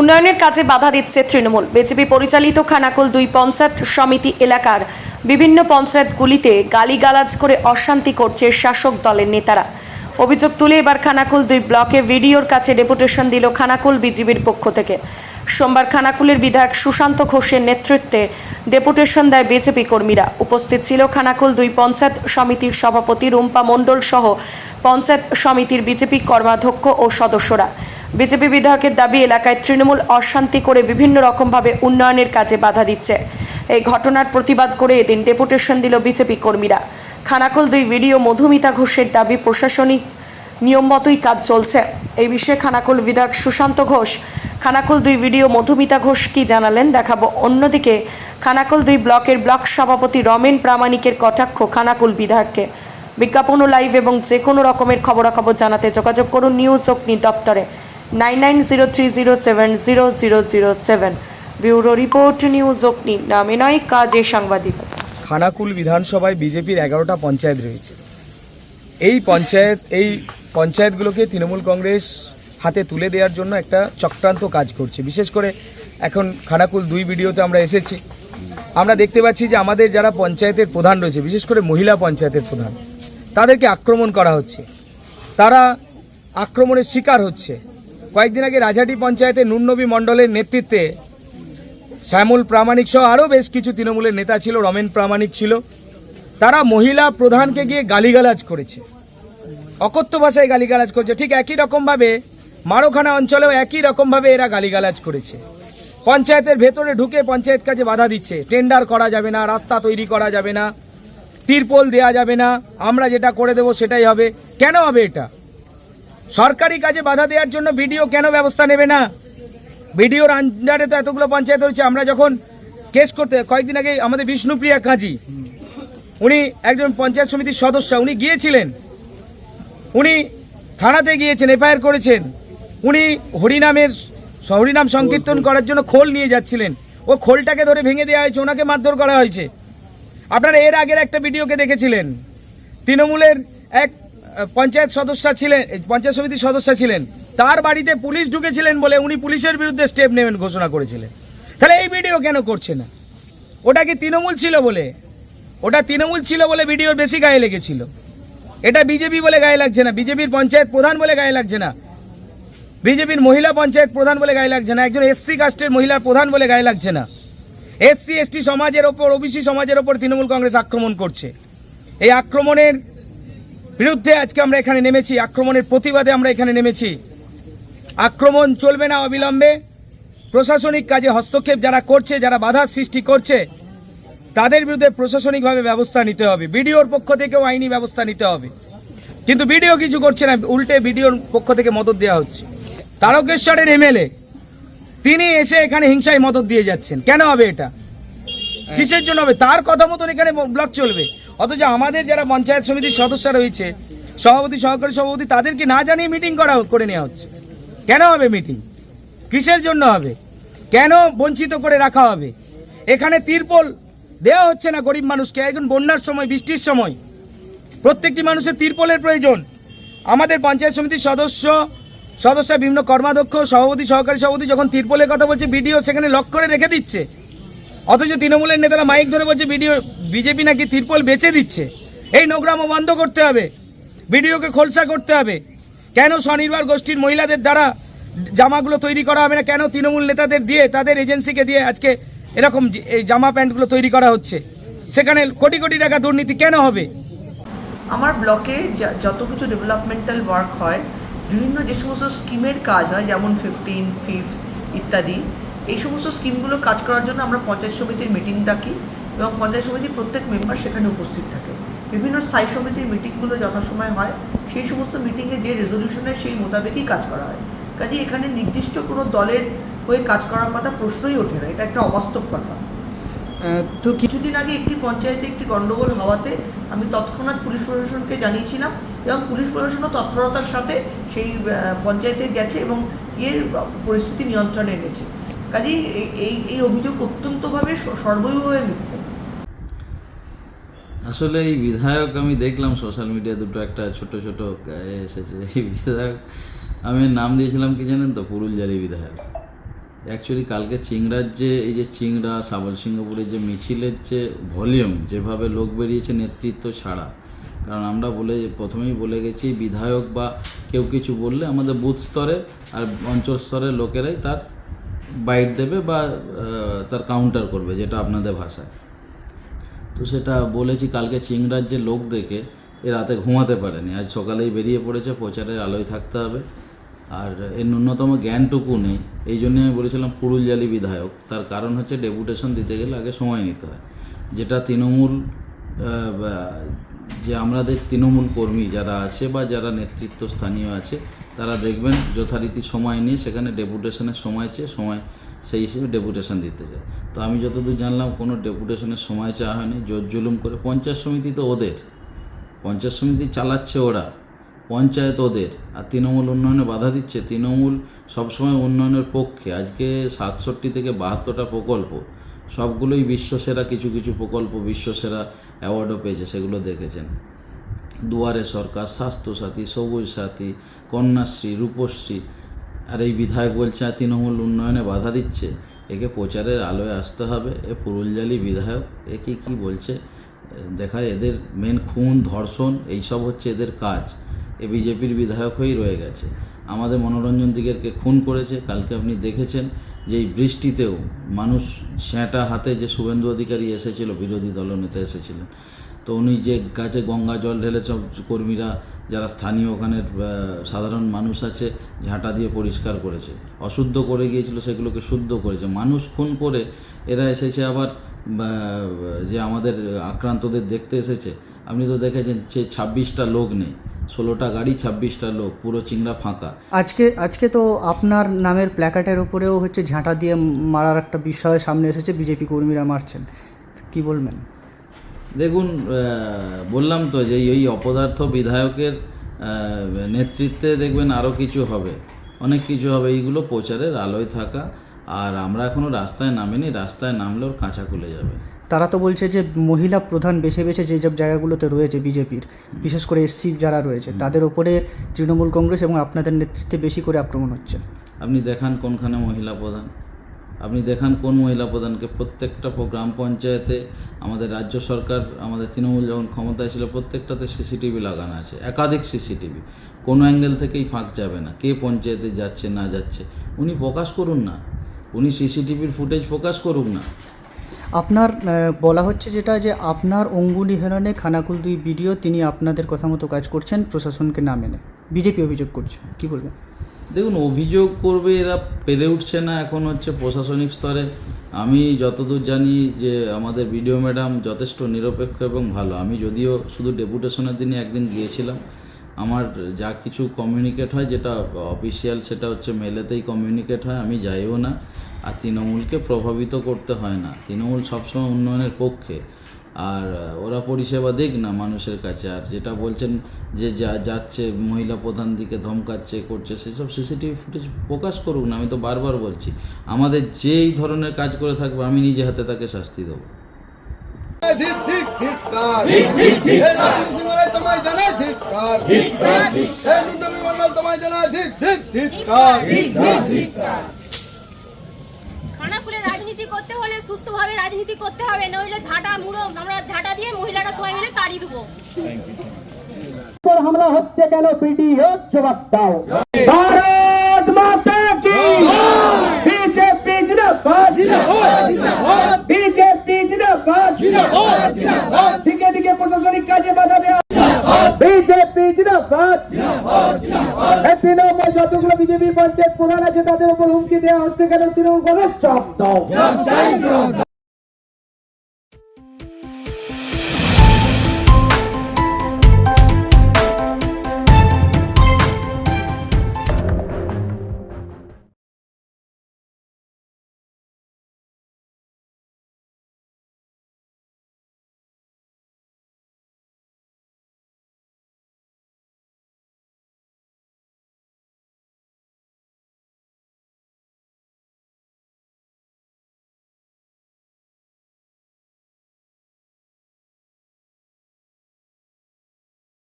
উন্নয়নের কাজে বাধা দিচ্ছে তৃণমূল। বিজেপি পরিচালিত খানাকুল দুই পঞ্চায়েত সমিতি এলাকার বিভিন্ন পঞ্চায়েতগুলিতে গালিগালাজ করে অশান্তি করছে শাসক দলের নেতারা। অভিযোগ তুলে এবার খানাকুল দুই ব্লকে ভিডিওর কাছে ডেপুটেশন দিল খানাকুল বিজিবির পক্ষ থেকে। সোমবার খানাকুলের বিধায়ক সুশান্ত ঘোষের নেতৃত্বে ডেপুটেশন দেয় বিজেপি কর্মীরা। উপস্থিত ছিল খানাকুল দুই পঞ্চায়েত সমিতির সভাপতি রুম্পা মণ্ডল সহ পঞ্চায়েত সমিতির বিজেপি কর্মাধ্যক্ষ ও সদস্যরা। বিজেপি বিধায়কের দাবি, এলাকায় তৃণমূল অশান্তি করে বিভিন্ন রকমভাবে উন্নয়নের কাজে বাধা দিচ্ছে। এই ঘটনার প্রতিবাদ করে এদিন ডেপুটেশন দিল বিজেপি কর্মীরা। খানাকুল দুই ভিডিও মধুমিতা ঘোষের দাবি, প্রশাসনিক নিয়ম মতোই কাজ চলছে। এই বিষয়ে খানাকুল বিধায়ক সুশান্ত ঘোষ, খানাকুল দুই ভিডিও মধুমিতা ঘোষ কি জানালেন দেখাবো। অন্যদিকে খানাকুল দুই ব্লকের ব্লক সভাপতি রমেন প্রামাণিকের কটাক্ষ খানাকুল বিধায়ককে। বিজ্ঞাপন ও লাইভ এবং যে কোনো রকমের খবরাখবর জানাতে যোগাযোগ করুন নিউজ অগ্নি দপ্তরে। Nine nine zero three zero seven zero zero zero seven. Bureau report news Agni. নামে নয়, কাজে সাংবাদিকতা খানাকুল বিধানসভায় বিজেপির এগারোটা পঞ্চায়েত রয়েছে। এই পঞ্চায়েত, এই পঞ্চায়েতগুলোকে তৃণমূল কংগ্রেস হাতে তুলে দেওয়ার জন্য একটা চক্রান্ত কাজ করছে। বিশেষ করে এখন খানাকুল দুই ভিডিওতে আমরা এসেছি। আমরা দেখতে পাচ্ছি যে আমাদের যারা পঞ্চায়েতের প্রধান রয়েছে, বিশেষ করে মহিলা পঞ্চায়েতের প্রধান, তাদেরকে আক্রমণ করা হচ্ছে। তারা আক্রমণের শিকার হচ্ছে। কয়েকদিন আগে রাজাটি পঞ্চায়েতের নুরনবী মণ্ডলের নেতৃত্বে শ্যামল প্রামাণিক সহ আরও বেশ কিছু তৃণমূলের নেতা ছিল, রমেন প্রামাণিক ছিল। তারা মহিলা প্রধানকে গিয়ে গালিগালাজ করেছে। অকথ্য ভাষায় গালিগালাজ করেছে। ঠিক একই রকমভাবে মারোখানা অঞ্চলেও একই রকমভাবে এরা গালিগালাজ করেছে। পঞ্চায়েতের ভেতরে ঢুকে পঞ্চায়েত কাজে বাধা দিচ্ছে। টেন্ডার করা যাবে না, রাস্তা তৈরি করা যাবে না, তিরপল দেয়া যাবে না, আমরা যেটা করে দেবো সেটাই হবে। কেন হবে এটা? সরকারি কাজে বাধা দেওয়ার জন্য ভিডিও কেন ব্যবস্থা নেবে না? ভিডিওর আন্ডারে তো এতগুলো পঞ্চায়েত রয়েছে, আমরা যখন কেস করতে কয়েকদিন আগে আমাদের বিষ্ণুপ্রিয়া কাজী, উনি একজন পঞ্চায়েত সমিতির সদস্য, উনি গিয়েছিলেন। উনি থানাতে গিয়েছেন, এফআইআর করেছেন। উনি হরিনামের হরিনাম সংকীর্তন করার জন্য খোল নিয়ে যাচ্ছিলেন। ও খোলটাকে ধরে ভেঙে দেওয়া হয়েছে, ওনাকে মারধর করা হয়েছে। আপনারা এর আগের একটা ভিডিওকে দেখেছিলেন। তৃণমূলের এক পঞ্চায়েত সদস্য ছিলেন, পঞ্চায়েত সমিতির সদস্য ছিলেন। তার বাড়িতে পুলিশ ঢুকেছিলেন বলে উনি পুলিশের বিরুদ্ধে স্টেপ নেবেন ঘোষণা করেছিলেন। তাহলে এই ভিডিও কেন করছে না? ওটা কি তৃণমূল ছিল বলে? ওটা তৃণমূল ছিল বলে ভিডিওর বেশি গায়ে লেগেছিল। এটা বিজেপি বলে গায়ে লাগছে না, বিজেপির পঞ্চায়েত প্রধান বলে গায়ে লাগছে না। বিজেপির মহিলা পঞ্চায়েত প্রধান বলে গায়ে লাগছে না, একজন এসসি কাস্টের মহিলা প্রধান বলে গায়ে লাগছে না। এসসি, এসটি সমাজের ওপর, ওবিসি সমাজের ওপর তৃণমূল কংগ্রেস আক্রমণ করছে। এই আক্রমণের বিরুদ্ধে আজকে আমরা এখানে নেমেছি, আক্রমণের প্রতিবাদে আমরা এখানে নেমেছি। আক্রমণ চলবে না অবিলম্বে। প্রশাসনিক কাজে হস্তক্ষেপ যারা করছে, যারা বাধার সৃষ্টি করছে, তাদের বিরুদ্ধে প্রশাসনিকভাবে ব্যবস্থা নিতে হবে। বিডিওর পক্ষ থেকেও আইনি ব্যবস্থা নিতে হবে। কিন্তু বিডিও কিছু করছে না, উল্টে বিডিওর পক্ষ থেকে মদত দেওয়া হচ্ছে। তারকেশ্বরের এমএলএ, তিনি এসে এখানে হিংসায় মদত দিয়ে যাচ্ছেন। কেন হবে এটা? কিসের জন্য হবে? তার কথা মতন এখানে ব্লক চলবে। অথচ আমাদের যারা পঞ্চায়েত সমিতির সদস্য রয়েছে, সভাপতি, সহকারী সভাপতি, তাদেরকে না জানিয়ে মিটিং করা করে নেওয়া হচ্ছে। কেন হবে মিটিং কিসের জন্য হবে? কেন বঞ্চিত করে রাখা হবে? এখানে তিরপল দেওয়া হচ্ছে না গরিব মানুষকে। এখন বন্যার সময়, বৃষ্টির সময়। প্রত্যেকটি মানুষের তিরপলের প্রয়োজন। আমাদের পঞ্চায়েত সমিতির সদস্য সদস্য বিভিন্ন কর্মাধ্যক্ষ, সভাপতি, সহকারী সভাপতি যখন তিরপলের কথা বলছে, ভিডিও সেখানে লক করে রেখে দিচ্ছে। অথচ তৃণমূলের নেতারা মাইক ধরে বলছে, বিডিও, বিজেপি নাকি তিরপল বেচে দিচ্ছে? এই নোংরামো বন্ধ করতে হবে। বিডিওকে খোলসা করতে হবে। কেন স্বনির্ভর গোষ্ঠীর মহিলাদের দ্বারা জামাগুলো তৈরি করা হবে না? কেন তৃণমূল নেতাদের দিয়ে, তাদের এজেন্সিকে দিয়ে আজকে এরকম এই জামা প্যান্টগুলো তৈরি করা হচ্ছে? সেখানে কোটি কোটি টাকা দুর্নীতি কেন হবে? আমার ব্লকে যত কিছু ডেভেলপমেন্টাল ওয়ার্ক হয়, বিভিন্ন যে সমস্ত স্কিমের কাজ হয়, যেমন ফিফটিন ফিফথ ইত্যাদি এই সমস্ত স্কিমগুলো কাজ করার জন্য আমরা পঞ্চায়েত সমিতির মিটিং ডাকি এবং পঞ্চায়েত সমিতির প্রত্যেক মেম্বার সেখানে উপস্থিত থাকে। বিভিন্ন স্থায়ী সমিতির মিটিংগুলো যথাসময় হয়। সেই সমস্ত মিটিংয়ে যে রেজলিউশনের সেই মোতাবেকই কাজ করা হয়। কাজে এখানে নির্দিষ্ট কোনো দলের হয়ে কাজ করার কথা প্রশ্নই ওঠে না। এটা একটা অবাস্তব কথা। তো কিছুদিন আগে একটি পঞ্চায়েতে একটি গন্ডগোল হওয়াতে আমি তৎক্ষণাৎ পুলিশ প্রশাসনকে জানিয়েছিলাম এবং পুলিশ প্রশাসনও তৎপরতার সাথে সেই পঞ্চায়েতে গেছে এবং গিয়ে পরিস্থিতি নিয়ন্ত্রণে এনেছে। কাজেই এই- এই অভিযোগ অত্যন্তভাবে সর্বৈবভাবে মিথ্যে। আসলে এই বিধায়ক আমি দেখলাম সোশ্যাল মিডিয়া দুটো একটা ছোট ছোট এসেছে। এই বিধায়ক, আমি নাম দিয়েছিলাম কি জানেন তো? পুরুলজালি বিধায়ক। অ্যাকচুয়ালি কালকে চিংড়ার যে, এই যে চিংড়া সাবল সিংহপুরের যে মিছিলের যে ভলিউম যেভাবে লোক বেরিয়েছে নেতৃত্ব ছাড়া। কারণ আমরা বলে, প্রথমেই বলে গেছি, বিধায়ক বা কেউ কিছু বললে আমাদের বুথ স্তরে আর অঞ্চল স্তরের লোকেরাই তার বাইট দেবে বা তার কাউন্টার করবে, যেটা আপনাদের ভাষায়। তো সেটা বলেছি, কালকে চিংড়ার যে লোক দেখে, এ রাতে ঘুমাতে পারেনি। আজ সকালেই বেরিয়ে পড়েছে, প্রচারের আলোয় থাকতে হবে। আর এর ন্যূনতম জ্ঞানটুকু নেই। এই জন্য আমি বলেছিলাম পুরুলজালি বিধায়ক। তার কারণ হচ্ছে, ডেপুটেশন দিতে গেলে আগে সময় নিতে হয়। যেটা তৃণমূল যে আমাদের তৃণমূল কর্মী যারা আছে বা যারা নেতৃত্ব স্থানীয় আছে তারা দেখবেন যথারীতি সময় নিয়ে সেখানে ডেপুটেশনের সময় চেয়ে সময় সেই হিসেবে ডেপুটেশন দিতে যায়। তো আমি যতদূর জানলাম কোনো ডেপুটেশনের সময় চাওয়া হয়নি, জোর জুলুম করে পঞ্চায়েত সমিতি তো ওদের। পঞ্চায়েত সমিতি চালাচ্ছে ওরা, পঞ্চায়েত ওদের। আর তৃণমূল উন্নয়নে বাধা দিচ্ছে। তৃণমূল সবসময় উন্নয়নের পক্ষে। আজকে সাতষট্টি থেকে বাহাত্তরটা প্রকল্প, সবগুলোই বিশ্বসেরা, কিছু কিছু প্রকল্প বিশ্বসেরা অ্যাওয়ার্ডও পেয়েছে, সেগুলো দেখেছেন। দুয়ারে সরকার, স্বাস্থ্যসাথী সবুজ সাথী কন্যাশ্রী, রূপশ্রী, আর এই বিধায়ক বলছে তৃণমূল উন্নয়নে বাধা দিচ্ছে, একে প্রচারের আলোয় আসতে হবে, এ পুরুলজালি বিধায়ক একে কি বলছে? দেখা, এদের মেন খুন, ধর্ষণ, এইসব হচ্ছে এদের কাজ, এ বিজেপির বিধায়ক হয়েই রয়ে গেছে। আমাদের মনোরঞ্জন দিগেরকে খুন করেছে, কালকে আপনি দেখেছেন যে এই বৃষ্টিতেও মানুষ স্যাঁটা হাতে যে শুভেন্দু অধিকারী এসেছিল, বিরোধী দলনেতা এসেছিলেন তো উনি যে গাছে গঙ্গা জল ঢেলে সব কর্মীরা যারা স্থানীয় ওখানের আহ, সাধারণ মানুষ আছে ঝাঁটা দিয়ে পরিষ্কার করেছে। অশুদ্ধ করে গিয়েছিল সেগুলোকে শুদ্ধ করেছে। মানুষ খুন করে এরা এসেছে আবার যে আমাদের আক্রান্তদের দেখতে এসেছে। আপনি তো দেখেছেন যে ছাব্বিশটা লোক নেই ষোলোটা গাড়ি ছাব্বিশটা লোক পুরো চিংড়া ফাঁকা। আজকে আজকে তো আপনার নামের প্ল্যাকার্ডের উপরেও হচ্ছে ঝাঁটা দিয়ে মারার একটা বিষয় সামনে এসেছে বিজেপি কর্মীরা মারছেন। কি বলবেন? দেখুন বললাম তো যে এই অপদার্থ বিধায়কের নেতৃত্বে দেখবেন আরও কিছু হবে। অনেক কিছু হবে। এইগুলো প্রচারের আলোয় থাকা। আর আমরা এখনও রাস্তায় নামিনি। রাস্তায় নামলে ওর কাঁচা খুলে যাবে। তারা তো বলছে যে মহিলা প্রধান বেছে বেছে যে সব জায়গাগুলোতে রয়েছে বিজেপির বিশেষ করে এসসি যারা রয়েছে তাদের ওপরে তৃণমূল কংগ্রেস এবং আপনাদের নেতৃত্বে বেশি করে আক্রমণ হচ্ছে। আপনি দেখান কোনখানে মহিলা প্রধান। আপনি দেখান কোন মহিলা প্রধানকে। প্রত্যেকটা গ্রাম পঞ্চায়েতে, আমাদের রাজ্য সরকার, আমাদের তৃণমূল যখন ক্ষমতায় ছিল, প্রত্যেকটাতে সিসিটিভি লাগানো আছে, একাধিক সিসিটিভি। কোনো অ্যাঙ্গেল থেকেই ফাঁক যাবে না, কে পঞ্চায়েতে যাচ্ছে, না যাচ্ছে। উনি প্রকাশ করুন না। উনি সিসিটিভির ফুটেজ প্রকাশ করুন না। আপনার বলা হচ্ছে যেটা যে আপনার অঙ্গুলি হেলনে খানাকুল দুই বিডিও, তিনি আপনাদের কথা মতো কাজ করছেন, প্রশাসনকে না মেনে। বিজেপি অভিযোগ করছে, কি বলবেন? দেখুন, অভিযোগ করবে এরা, পেরে উঠছে না এখন হচ্ছে প্রশাসনিক স্তরে। আমি যতদূর জানি যে আমাদের বিডিও ম্যাডাম যথেষ্ট নিরপেক্ষ এবং ভালো। আমি যদিও শুধু ডেপুটেশনের দিনে একদিন গিয়েছিলাম। আমার যা কিছু কমিউনিকেট হয়, যেটা অফিসিয়াল সেটা হচ্ছে মেলেতেই কমিউনিকেট হয়। আমি যাইও না। আর তৃণমূলকে প্রভাবিত করতে হয় না। তৃণমূল সবসময় উন্নয়নের পক্ষে। আর ওরা পরিষেবা দিক না মানুষের কাছে আর যেটা বলছেন যে যা যাচ্ছে মহিলা প্রধান দিকে ধমকাচ্ছে করছে সেসব সিসিটিভি ফুটেজ প্রকাশ করুক না আমি তো বারবার বলছি আমাদের যেই ধরনের কাজ করে থাকবে আমি নিজে হাতে তাকে শাস্তি দেবো তোমায় রাজনীতি করতে হলে সুস্থভাবে রাজনীতি করতে হবে নইলে ঝাঁটা মুড়ো আমরা ঝাঁটা দিয়ে মহিলাটা সবাই মিলে তাড়ি দেবো। হামলা হচ্ছে কেন? পিটি হচ্ছে বক্তাও। যতগুলো বিজেপি পঞ্চায়েত প্রধান আছে তাদের উপর হুমকি দেওয়া হচ্ছে কেন? তৃণমূল কংগ্রেস চপ দাও।